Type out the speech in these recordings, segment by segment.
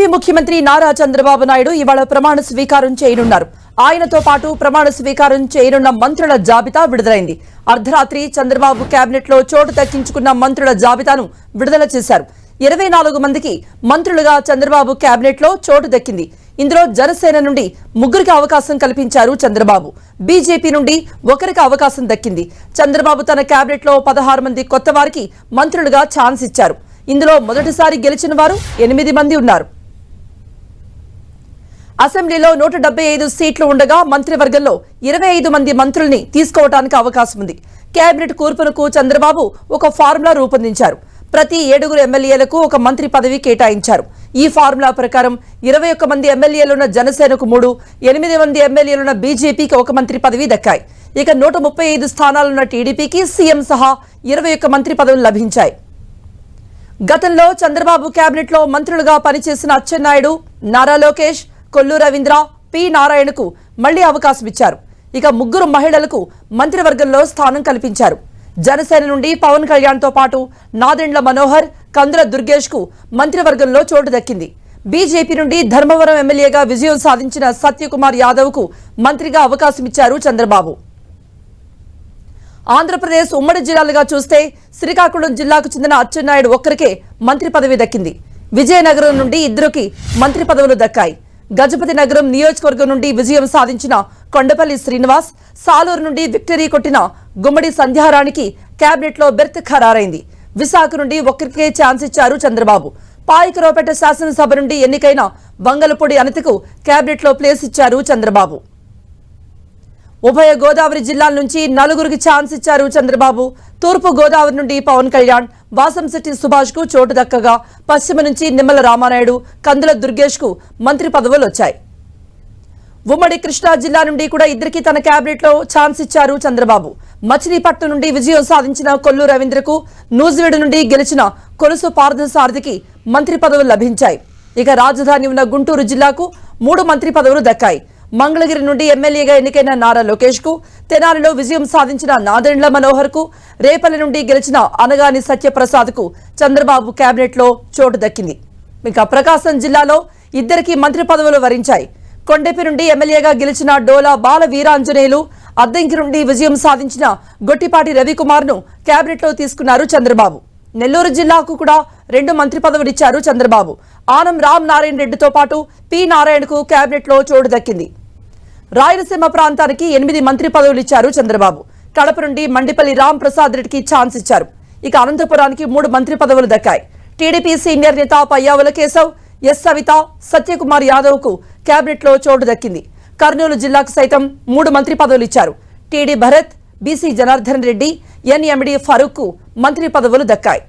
AP ముఖ్యమంత్రి నారా చంద్రబాబు నాయుడు ఇవాళ ప్రమాణ స్వీకారం చేయనున్నారు. ఆయనతో పాటు ప్రమాణ స్వీకారం చేయనున్న మంత్రుల జాబితా విడుదలైంది. అర్ధరాత్రి చంద్రబాబు కేబినెట్లో చోటు దక్కించుకున్న మంత్రుల జాబితాను విడుదల చేశారు. ఇరవై నాలుగు మందికి మంత్రులుగా చంద్రబాబు కేబినెట్లో చోటు దక్కింది. ఇందులో జనసేన నుండి ముగ్గురికి అవకాశం కల్పించారు చంద్రబాబు. బీజేపీ నుండి ఒకరికి అవకాశం దక్కింది. చంద్రబాబు తన కేబినెట్లో పదహారు మంది కొత్త వారికి మంత్రులుగా ఛాన్స్ ఇచ్చారు. ఇందులో మొదటిసారి గెలిచిన వారు ఎనిమిది మంది ఉన్నారు. అసెంబ్లీలో నూట డెబ్బై ఐదు సీట్లు ఉండగా మంత్రివర్గంలో ఇరవై ఐదు మంది మంత్రుల్ని తీసుకోవడానికి అవకాశం ఉంది కేబినెట్ కూర్పునకు చంద్రబాబు ఒక ఫార్ములా రూపొందించారు. ప్రతి ఏడుగురు ఎమ్మెల్యేలకు ఒక మంత్రి పదవి కేటాయించారు. ఈ ఫార్ములా ప్రకారం ఇరవై ఒక్క మంది ఎమ్మెల్యేలున్న జనసేనకు మూడు ఎనిమిది మంది ఎమ్మెల్యేలున్న బీజేపీకి ఒక మంత్రి పదవి దక్కాయి. ఇక నూట ముప్పై ఐదు స్థానాలున్న టీడీపీకి సీఎం సహా ఇరవై ఒక్క మంత్రి పదవులు లభించాయి. గతంలో చంద్రబాబు కేబినెట్లో మంత్రులుగా పనిచేసిన అచ్చెన్నాయుడు నారా లోకేష్ కొల్లు రవీంద్ర పి నారాయణకు మళ్ళీ అవకాశం ఇచ్చారు ఇక ముగ్గురు మహిళలకు మంత్రివర్గంలో స్థానం కల్పించారు. జనసేన నుండి పవన్ కళ్యాణ్తో పాటు నాదెండ్ల మనోహర్ కందుల దుర్గేష్కు మంత్రివర్గంలో చోటు దక్కింది. బీజేపీ నుండి ధర్మవరం ఎమ్మెల్యేగా విజయం సాధించిన సత్యకుమార్ యాదవ్కు మంత్రిగా అవకాశమిచ్చారు చంద్రబాబు. ఆంధ్రప్రదేశ్ ఉమ్మడి జిల్లాలుగా చూస్తే శ్రీకాకుళం జిల్లాకు చెందిన అచ్చెన్నాయుడు ఒక్కరికే మంత్రి పదవి దక్కింది. విజయనగరం నుండి ఇద్దరికి మంత్రి పదవులు దక్కాయి. గజపతి నగరం నియోజకవర్గం నుండి విజయం సాధించిన కొండపల్లి శ్రీనివాస్ సాలూరు నుండి విక్టరీ కొట్టిన గుమ్మడి సంధ్యారానికి కేబినెట్లో బెర్త్ ఖరారైంది. విశాఖ నుండి ఒక్కరికే ఛాన్స్ ఇచ్చారు చంద్రబాబు. పాయికరావుపేట శాసనసభ నుండి ఎన్నికైన వంగలపూడి అనితకు కేబినెట్లో ప్లేస్ ఇచ్చారు చంద్రబాబు. ఉభయ గోదావరి జిల్లాల నుంచి నలుగురికి ఛాన్స్ ఇచ్చారు చంద్రబాబు. తూర్పు గోదావరి నుండి పవన్ కళ్యాణ్ వాసంశెట్టి సుభాష్కు చోటు దక్కగా పశ్చిమ నుంచి నిమ్మల రామానాయుడు కందుల దుర్గేష్కు మంత్రి పదవులు వచ్చాయి. ఉమ్మడి కృష్ణా జిల్లా నుండి కూడా ఇద్దరికి తన క్యాబినెట్లో ఛాన్స్ ఇచ్చారు చంద్రబాబు. మచిలీపట్నం నుండి విజయం సాధించిన కొల్లు రవీంద్రకు నూజివీడు నుండి గెలిచిన కొలుసు పార్థసారథికి మంత్రి పదవులు లభించాయి. ఇక రాజధాని ఉన్న గుంటూరు జిల్లాకు మూడు మంత్రి పదవులు దక్కాయి. మంగళగిరి నుండి ఎమ్మెల్యేగా ఎన్నికైన నారా లోకేష్కు తెనాలిలో విజయం సాధించిన నాదెండ్ల మనోహర్కు రేపల్లి నుండి గెలిచిన అనగాని సత్యప్రసాద్కు చంద్రబాబు కేబినెట్లో చోటు దక్కింది. ఇంకా ప్రకాశం జిల్లాలో ఇద్దరికి మంత్రి పదవులు వరించాయి. కొండెపి నుండి ఎమ్మెల్యేగా గెలిచిన డోలా బాల వీరాంజనేయులు అద్దంకి నుండి విజయం సాధించిన గొట్టిపాటి రవికుమార్ను కేబినెట్లో తీసుకున్నారు చంద్రబాబు. నెల్లూరు జిల్లాకు కూడా రెండు మంత్రి పదవులు ఇచ్చారు చంద్రబాబు. ఆనం రామ్ నారాయణ రెడ్డితో పాటు పి నారాయణకు కేబినెట్లో చోటు దక్కింది. రాయలసీమ ప్రాంతానికి ఎనిమిది మంత్రి పదవులు ఇచ్చారు చంద్రబాబు. కడప నుండి మండిపల్లి రామ్ ప్రసాద్ రెడ్డికి ఛాన్స్ ఇచ్చారు. ఇక అనంతపురానికి మూడు మంత్రి పదవులు దక్కాయి. టీడీపీ సీనియర్ నేత పయ్యావుల కేశవ్ ఎస్ సవిత సత్యకుమార్ యాదవ్కు కేబినెట్లో చోటు దక్కింది. కర్నూలు జిల్లాకు సైతం మూడు మంత్రి పదవులు ఇచ్చారు. TD Bharath BC Janardhan Reddy NMD ఫరూక్కు మంత్రి పదవులు దక్కాయి.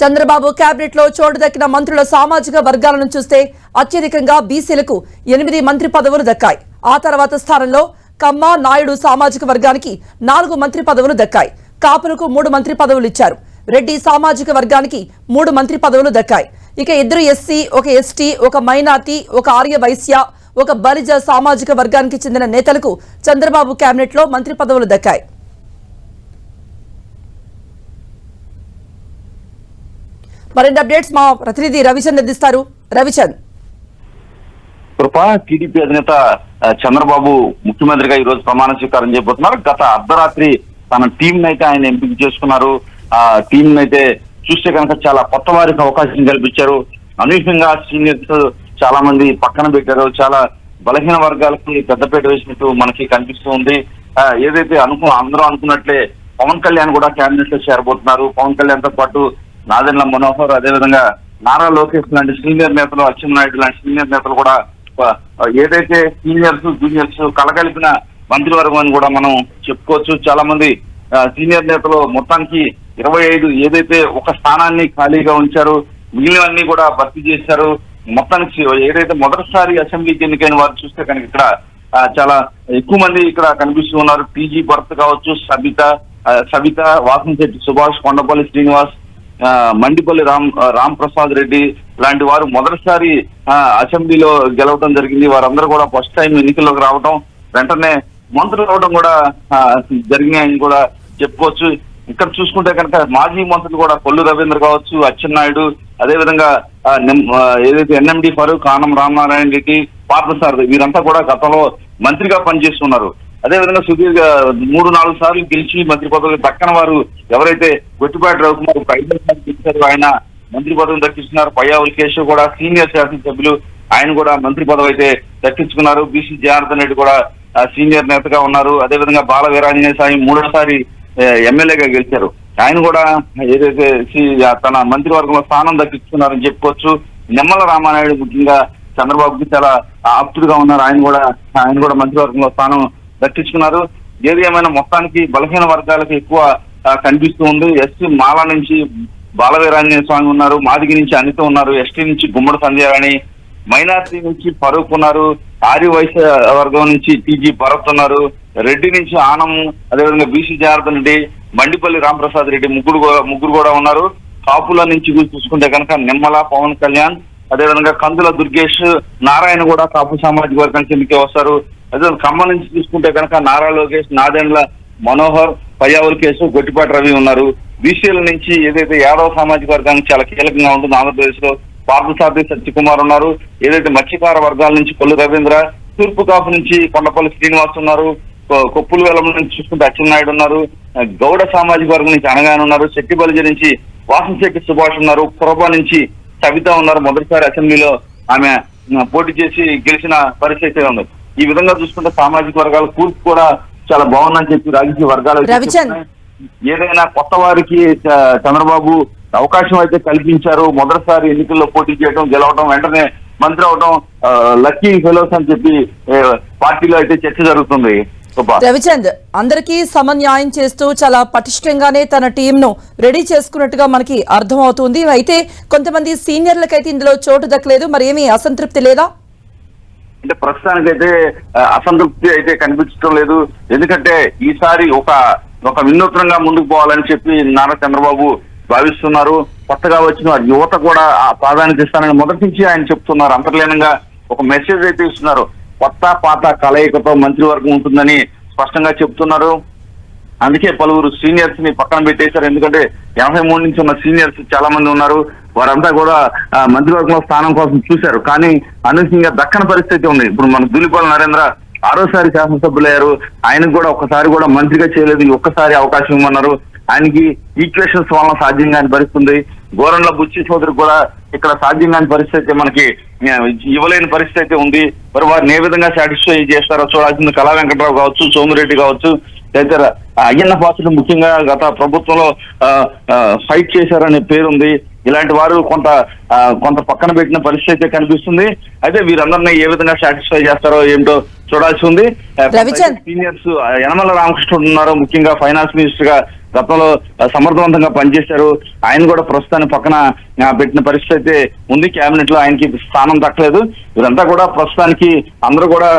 చంద్రబాబు కేబినెట్లో చోటు దక్కిన మంత్రుల సామాజిక వర్గాలను చూస్తే అత్యధికంగా బీసీలకు ఎనిమిది మంత్రి పదవులు దక్కాయి. ఆ తర్వాత స్థానంలో కమ్మ నాయుడు సామాజిక వర్గానికి నాలుగు మంత్రి పదవులు దక్కాయి. కాపులకు మూడు మంత్రి పదవులు ఇచ్చారు. రెడ్డి సామాజిక వర్గానికి మూడు మంత్రి పదవులు దక్కాయి. ఇక ఇద్దరు ఎస్సీ ఒక ఎస్టీ ఒక మైనార్టీ ఒక ఆర్య వైశ్య ఒక బలిజ సామాజిక వర్గానికి చెందిన నేతలకు చంద్రబాబు కేబినెట్లో మంత్రి పదవులు దక్కాయి. మరిన్ని అప్డేట్స్ మా ప్రతినిధి రవిచంద్ అందిస్తారు. రవిచంద్. కృప టీడీపీ అధినేత చంద్రబాబు ముఖ్యమంత్రిగా ఈ రోజు ప్రమాణ స్వీకారం చేయబోతున్నారు. గత అర్ధరాత్రి తన టీం అయితే ఆయన ఎంపిక చేసుకున్నారు. ఆ టీం అయితే చూస్తే కనుక చాలా కొత్త వారికి అవకాశం కల్పించారు. అనూహ్యంగా సీనియర్స్ చాలా మంది పక్కన పెట్టారు. చాలా బలహీన వర్గాలకి పెద్దపేట వేసినట్టు మనకి కనిపిస్తూ ఉంది. ఏదైతే అనుకు అందరూ అనుకున్నట్లే పవన్ కళ్యాణ్ కూడా క్యాబినెట్లో చేరబోతున్నారు. పవన్ కళ్యాణ్తో పాటు నాదెండ్ల మనోహర్ అదేవిధంగా నారా లోకేష్ లాంటి సీనియర్ నేతలు అచ్చెన్నాయుడు లాంటి సీనియర్ నేతలు కూడా ఏదైతే సీనియర్స్ జూనియర్స్ కలగలిపిన మంత్రివర్గం అని కూడా మనం చెప్పుకోవచ్చు. చాలా మంది సీనియర్ నేతలు మొత్తానికి ఇరవై ఐదు ఏదైతే ఒక స్థానాన్ని ఖాళీగా ఉంచారు మిగిలినవన్నీ కూడా భర్తీ చేశారు. మొత్తానికి ఏదైతే మొదటిసారి అసెంబ్లీకి ఎన్నికైన వారు చూస్తే కనుక ఇక్కడ చాలా ఎక్కువ మంది ఇక్కడ కనిపిస్తూ ఉన్నారు. టీజీ భరత్ కావచ్చు సబిత సబిత వాసంశెట్టి సుభాష్ కొండపల్లి శ్రీనివాస్ మండిపల్లి రామ్ రామ్ ప్రసాద్ రెడ్డి లాంటి వారు మొదటిసారి అసెంబ్లీలో గెలవడం జరిగింది. వారందరూ కూడా ఫస్ట్ టైం ఎన్నికల్లోకి రావడం వెంటనే మంత్రులు అవడం కూడా జరిగినాయని కూడా చెప్పుకోవచ్చు. ఇక్కడ చూసుకుంటే కనుక మాజీ మంత్రులు కూడా కొల్లు రవీంద్ర కావచ్చు అచ్చెన్నాయుడు అదేవిధంగా ఏదైతే ఎన్ఎండి ఫరూక్ ఆనం రామనారాయణ రెడ్డి పార్థసారథి వీరంతా కూడా గతంలో మంత్రిగా పనిచేస్తున్నారు. అదేవిధంగా సుదీర్ఘ మూడు నాలుగు సార్లు గెలిచి మంత్రి పదవి దక్కన వారు ఎవరైతే గొట్టిపాటి రవికుమార్ ఐదో సార్లు గెలిచారు ఆయన మంత్రి పదవిని దక్కించుకున్నారు. పయ్యావుల కేశవ్ కూడా సీనియర్ శాసనసభ్యులు. ఆయన కూడా మంత్రి పదవి అయితే దక్కించుకున్నారు. బీసీ జనార్దన్ రెడ్డి కూడా సీనియర్ నేతగా ఉన్నారు. అదేవిధంగా బాల వీరాంజనేయ స్వామి మూడోసారి ఎమ్మెల్యేగా గెలిచారు. ఆయన కూడా ఏదైతే సి- తన మంత్రివర్గంలో స్థానం దక్కించుకున్నారని చెప్పుకోవచ్చు. నిమ్మల రామానాయుడు ముఖ్యంగా చంద్రబాబుకి చాలా ఆప్తుడుగా ఉన్నారు. ఆయన కూడా ఆయన కూడా మంత్రివర్గంలో స్థానం దక్కించుకున్నారు. ఏది ఏమైనా మొత్తానికి బలహీన వర్గాలకు ఎక్కువ కనిపిస్తూ ఉంది. ఎస్టీ మాల నుంచి బాలవీరాంజనేయ స్వామి ఉన్నారు మాదిగి నుంచి అనిత ఉన్నారు ఎస్టీ నుంచి గుమ్మడి సంధ్యారాణి మైనార్టీ నుంచి ఫరూక్ ఉన్నారు ఆర్య వైశ్య వర్గం నుంచి టీజీ భరత్ ఉన్నారు రెడ్డి నుంచి ఆనం అదేవిధంగా బీసీ జనార్దన్ రెడ్డి మండిపల్లి రామప్రసాద్ రెడ్డి ముగ్గురు ముగ్గురు కూడా ఉన్నారు. కాపుల నుంచి చూసుకుంటే కనుక నిమ్మల పవన్ కళ్యాణ్ అదేవిధంగా కందుల దుర్గేష్ నారాయణ కూడా కాపు సామాజిక వర్గానికి కిందకే వస్తారు. అదే ఖమ్మం నుంచి చూసుకుంటే కనుక నారా లోకేష్ నాదెండ్ల మనోహర్ పయ్యావుల కేసు గొట్టిపాటి రవి ఉన్నారు. బీసీల నుంచి ఏదైతే యాదవ్ సామాజిక వర్గానికి చాలా కీలకంగా ఉంటుంది ఆంధ్రప్రదేశ్లో పార్థసారథి సత్యకుమార్ ఉన్నారు. ఏదైతే మత్స్యకార వర్గాల నుంచి కొల్లు రవీంద్ర తూర్పు కాపు నుంచి కొండపల్లి శ్రీనివాస్ ఉన్నారు. కొప్పుల వెలం నుంచి చూసుకుంటే అచ్చెన్నాయుడు ఉన్నారు. గౌడ సామాజిక వర్గం నుంచి అనగానే ఉన్నారు. శెట్టి నుంచి వాసంశెట్టి సుభాష్ ఉన్నారు. కురబా నుంచి సవిత ఉన్నారు. మొదటిసారి అసెంబ్లీలో ఆమె పోటీ చేసి గెలిచిన పరిస్థితి ఉంది. ఈ విధంగా చూసుకుంటే సామాజిక వర్గాల కూర్పు కూడా చాలా బాగుందని చెప్పి రాజకీయ వర్గాలు. ఏదైనా కొత్త వారికి చంద్రబాబు అవకాశం అయితే కల్పించారు మొదటిసారి ఎన్నికల్లో పోటీ చేయడం గెలవడం వెంటనే మంత్రి అవడం లక్కీ ఫెలోస్ అని చెప్పి పార్టీలో అయితే చర్చ జరుగుతుంది. రవిచంద్ అందరికీ సమన్యాయం చేస్తూ చాలా పటిష్టంగానే తన టీంను రెడీ చేసుకున్నట్టుగా మనకి అర్థమవుతుంది. అయితే కొంతమంది సీనియర్లకైతే ఇందులో చోటు దక్కలేదు మరి ఏమీ అసంతృప్తి లేదా? అంటే ప్రస్తుతానికైతే అసంతృప్తి అయితే కనిపించడం లేదు. ఎందుకంటే ఈసారి ఒక ఒక వినూత్నంగా ముందుకు పోవాలని చెప్పి నారా చంద్రబాబు భావిస్తున్నారు. కొత్తగా వచ్చిన యువత కూడా ఆ ప్రాధాన్యత ఇస్తానని మొదటి నుంచి ఆయన చెప్తున్నారు. అంతర్లీనంగా ఒక మెసేజ్ అయితే ఇస్తున్నారు. కొత్త పాత కలయికతో మంత్రివర్గం ఉంటుందని స్పష్టంగా చెప్తున్నారు. అందుకే పలువురు సీనియర్స్ని పక్కన పెట్టేశారు. ఎందుకంటే ఎనభై మూడు నుంచి ఉన్న సీనియర్స్ చాలా మంది ఉన్నారు. వారంతా కూడా మంత్రివర్గంలో స్థానం కోసం చూశారు. కానీ అనూహ్యంగా దక్కన పరిస్థితి ఉంది. ఇప్పుడు మన దూలిపాల నరేంద్ర ఆరోసారి శాసనసభ్యులయ్యారు. ఆయనకు కూడా ఒక్కసారి కూడా మంత్రిగా చేయలేదు. ఒక్కసారి అవకాశం ఇవ్వమన్నారు. ఆయనకి ఈక్వేషన్స్ వలన సాధ్యం కాని పరిస్థితి గోరంలో గోరంల బుచ్చి చౌదరికి కూడా ఇక్కడ సాధ్యం కాని పరిస్థితి మనకి ఇవ్వలేని పరిస్థితి ఉంది. మరి వారిని ఏ విధంగా సాటిస్ఫై చేస్తారో చూడాల్సింది కళా వెంకటరావు కావచ్చు సోమిరెడ్డి కావచ్చు. తదితర అయ్యన్న పాత్రుడు ముఖ్యంగా గత ప్రభుత్వంలో ఫైట్ చేశారనే పేరుంది. ఇలాంటి వారు కొంత కొంత పక్కన పెట్టిన పరిస్థితి అయితే కనిపిస్తుంది. అయితే వీరందరినీ ఏ విధంగా సాటిస్ఫై చేస్తారో ఏమిటో చూడాల్సి ఉంది. సీనియర్స్ యనమల రామకృష్ణుడు ఉన్నారు ముఖ్యంగా ఫైనాన్స్ మినిస్టర్గా. గతంలో సమర్థవంతంగా పనిచేశారు. ఆయన కూడా ప్రస్తుతాన్ని పక్కన పెట్టిన పరిస్థితి అయితే ఉంది. కేబినెట్లో ఆయనకి స్థానం దక్కలేదు. వీరంతా కూడా ప్రస్తుతానికి అందరూ కూడా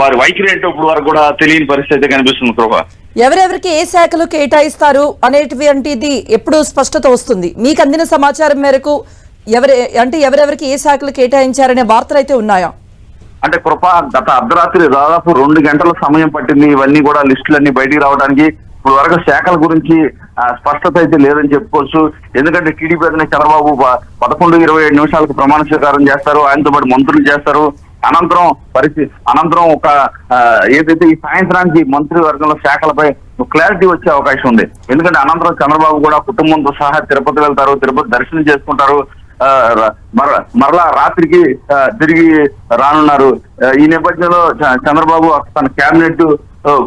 వారి వైఖరి ఏంటో ఇప్పుడు వరకు కూడా తెలియని పరిస్థితి అయితే కనిపిస్తుంది కృప. ఎవరెవరికి ఏ శాఖలు కేటాయిస్తారు అనేటువంటిది ఎప్పుడు స్పష్టత వస్తుంది. మీకు అందిన సమాచారం మేరకు ఎవరి అంటే ఎవరెవరికి ఏ శాఖలు కేటాయించారనే వార్తలు అయితే ఉన్నాయా? అంటే కృప గత అర్ధరాత్రి దాదాపు రెండు గంటల సమయం పట్టింది. ఇవన్నీ కూడా లిస్టులన్నీ బయటికి రావడానికి ఇప్పుడు వరకు శాఖల గురించి స్పష్టత అయితే లేదని చెప్పుకోవచ్చు. ఎందుకంటే టీడీపీ అధినేత చంద్రబాబు పదకొండు ఇరవై ఏడు నిమిషాలకు ప్రమాణ స్వీకారం చేస్తారు. ఆయనతో పాటు మంత్రులు చేస్తారు. అనంతరం పరిస్థితి అనంతరం ఒక ఏదైతే ఈ సాయంత్రానికి మంత్రి వర్గంలో శాఖలపై క్లారిటీ వచ్చే అవకాశం ఉంది. ఎందుకంటే అనంతరం చంద్రబాబు కూడా కుటుంబంతో సహా తిరుపతి వెళ్తారు. తిరుపతి దర్శనం చేసుకుంటారు. మర మరలా రాత్రికి తిరిగి రానున్నారు. ఈ నేపథ్యంలో చంద్రబాబు తన కేబినెట్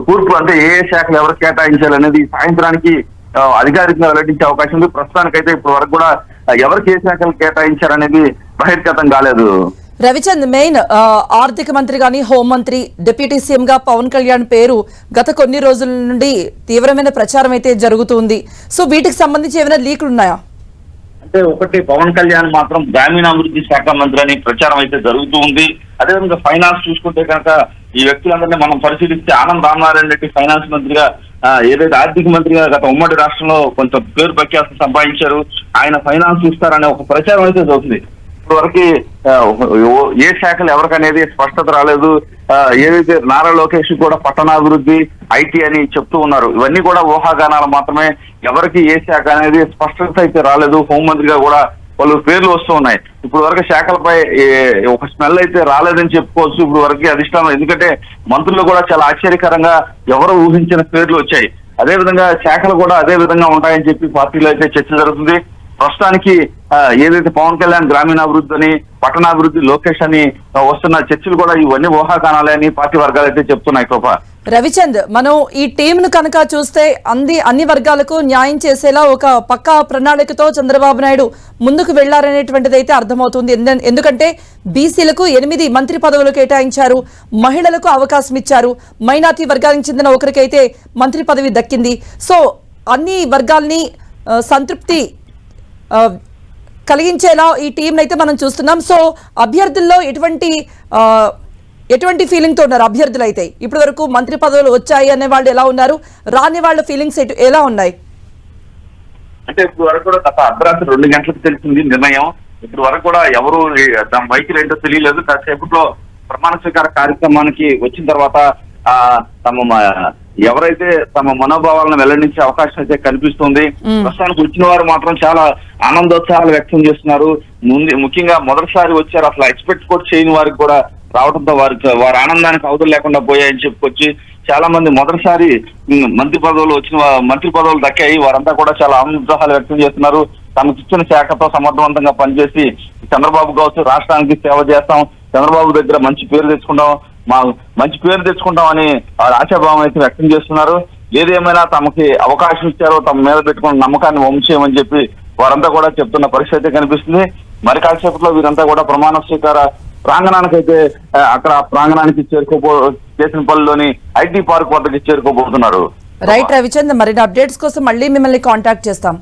కూర్పు అంటే ఏ ఏ శాఖలు ఎవరు కేటాయించాలనేది ఈ సాయంత్రానికి అధికారికంగా వెల్లడించే అవకాశం ఉంది. ప్రస్తుతానికైతే ఇప్పటి వరకు కూడా ఎవరికి ఏ శాఖలు కేటాయించారనేది బహిర్గతం కాలేదు. రవిచంద్ మెయిన్ ఆర్థిక మంత్రి గాని హోంమంత్రి డిప్యూటీ సీఎం గా పవన్ కళ్యాణ్ పేరు గత కొన్ని రోజుల నుండి తీవ్రమైన ప్రచారం అయితే జరుగుతుంది. సో వీటికి సంబంధించి ఏమైనా లీకులు ఉన్నాయా? అంటే ఒకటి పవన్ కళ్యాణ్ మాత్రం గ్రామీణాభివృద్ధి శాఖ మంత్రి అని ప్రచారం అయితే జరుగుతూ ఉంది. అదేవిధంగా ఫైనాన్స్ చూసుకుంటే కనుక ఈ వ్యక్తులందరినీ మనం పరిశీలిస్తే ఆనంద్ రామనారాయణ రెడ్డి ఫైనాన్స్ మంత్రిగా ఏదైతే ఆర్థిక మంత్రిగా గత ఉమ్మడి రాష్ట్రంలో కొంచెం పేరు ప్రఖ్యాతి సంపాదించారు ఆయన ఫైనాన్స్ ఇస్తారనే ఒక ప్రచారం అయితే జరుగుతుంది. ఇప్పటివరకు ఏ శాఖలు ఎవరికనేది స్పష్టత రాలేదు. ఏదైతే నారా లోకేష్ కూడా పట్టణాభివృద్ధి ఐటీ అని చెప్తూ ఉన్నారు. ఇవన్నీ కూడా ఊహాగానాలు మాత్రమే. ఎవరికి ఏ శాఖ అనేది స్పష్టత అయితే రాలేదు. హోంమంత్రిగా కూడా వాళ్ళు పేర్లు వస్తూ ఉన్నాయి. ఇప్పుడు వరకు శాఖలపై ఒక స్మెల్ అయితే రాలేదని చెప్పుకోవచ్చు ఇప్పుడు వరకు అధిష్టానం. ఎందుకంటే మంత్రులు కూడా చాలా ఆశ్చర్యకరంగా ఎవరు ఊహించిన పేర్లు వచ్చాయి. అదే విధంగా శాఖలు కూడా అదే విధంగా ఉంటాయని చెప్పి పార్టీలో అయితే చర్చ జరుగుతుంది. ప్రస్తుతానికి ఏదైతే పవన్ కళ్యాణ్ గ్రామీణాభివృద్ధి అని పట్టణాభివృద్ధి లోకేష్ అని వస్తున్న చర్చలు కూడా ఇవన్నీ ఊహాగానాలే అని పార్టీ వర్గాలు అయితే చెప్తున్నాయి కృప. రవిచంద్ మనం ఈ టీంను కనుక చూస్తే అంది అన్ని వర్గాలకు న్యాయం చేసేలా ఒక పక్కా ప్రణాళికతో చంద్రబాబు నాయుడు ముందుకు వెళ్ళారనేటువంటిది అయితే అర్థమవుతుంది ఎందుకంటే బీసీలకు ఎనిమిది మంత్రి పదవులు కేటాయించారు మహిళలకు అవకాశం ఇచ్చారు మైనార్టీ వర్గానికి చెందిన ఒకరికైతే మంత్రి పదవి దక్కింది. సో అన్ని వర్గాల్ని సంతృప్తి కలిగించేలా ఈ టీం అయితే మనం చూస్తున్నాం. సో అభ్యర్థుల్లో ఎటువంటి ఆ, ఎటువంటి ఫీలింగ్తో ఉన్నారు అభ్యర్థులు అయితే ఇప్పటి వరకు మంత్రి పదవులు వచ్చాయి అనే వాళ్ళు ఎలా ఉన్నారు? రాని వాళ్ళ ఫీలింగ్స్ ఎలా ఉన్నాయి? అంటే ఇప్పుడు వరకు కూడా గత అర్ధరాత్రి రెండు గంటలకు తెలిసింది నిర్ణయం. ఇప్పుడు వరకు కూడా ఎవరు దాని వైఖరి ఏంటో తెలియలేదు. కాసేపట్లో ప్రమాణ స్వీకార కార్యక్రమానికి వచ్చిన తర్వాత ఆ తమ ఎవరైతే తమ మనోభావాలను వెల్లడించే అవకాశం అయితే కనిపిస్తుంది. ప్రస్తుతానికి వచ్చిన వారు మాత్రం చాలా ఆనందోత్సాహాలు వ్యక్తం చేస్తున్నారు. ముందు ముఖ్యంగా మొదటిసారి వచ్చారు. అసలు ఎక్స్పెక్ట్ కూడా చేయని వారికి కూడా రావడంతో వారికి వారి ఆనందానికి అవధులు లేకుండా పోయాయని చెప్పుకొచ్చి చాలా మంది మొదటిసారి మంత్రి పదవులు వచ్చిన మంత్రి పదవులు దక్కాయి. వారంతా కూడా చాలా ఆనందోత్సాహాలు వ్యక్తం చేస్తున్నారు. తమకు ఇచ్చిన శాఖతో సమర్థవంతంగా పనిచేసి చంద్రబాబు కావచ్చు రాష్ట్రానికి సేవ చేస్తాం. చంద్రబాబు దగ్గర మంచి పేరు తెచ్చుకుంటాం. మా మంచి పేరు తెచ్చుకుంటాం అని ఆశాభావం అయితే వ్యక్తం చేస్తున్నారు. ఏదేమైనా తమకి అవకాశం ఇచ్చారో తమ మీద పెట్టుకున్న నమ్మకాన్ని వంశేయమని చెప్పి వారంతా కూడా చెప్తున్న పరిస్థితి అయితే కనిపిస్తుంది. మరి కాసేపట్లో వీరంతా కూడా ప్రమాణ స్వీకార ప్రాంగణానికి అయితే అక్కడ ప్రాంగణానికి చేరుకోబో పనుల్లోని ఐటీ పార్క్ వద్దకి చేరుకోబోతున్నారు. రైట్ రవిచంద్ మరిన్ని అప్డేట్స్ కోసం మళ్ళీ మిమ్మల్ని కాంటాక్ట్ చేస్తాం.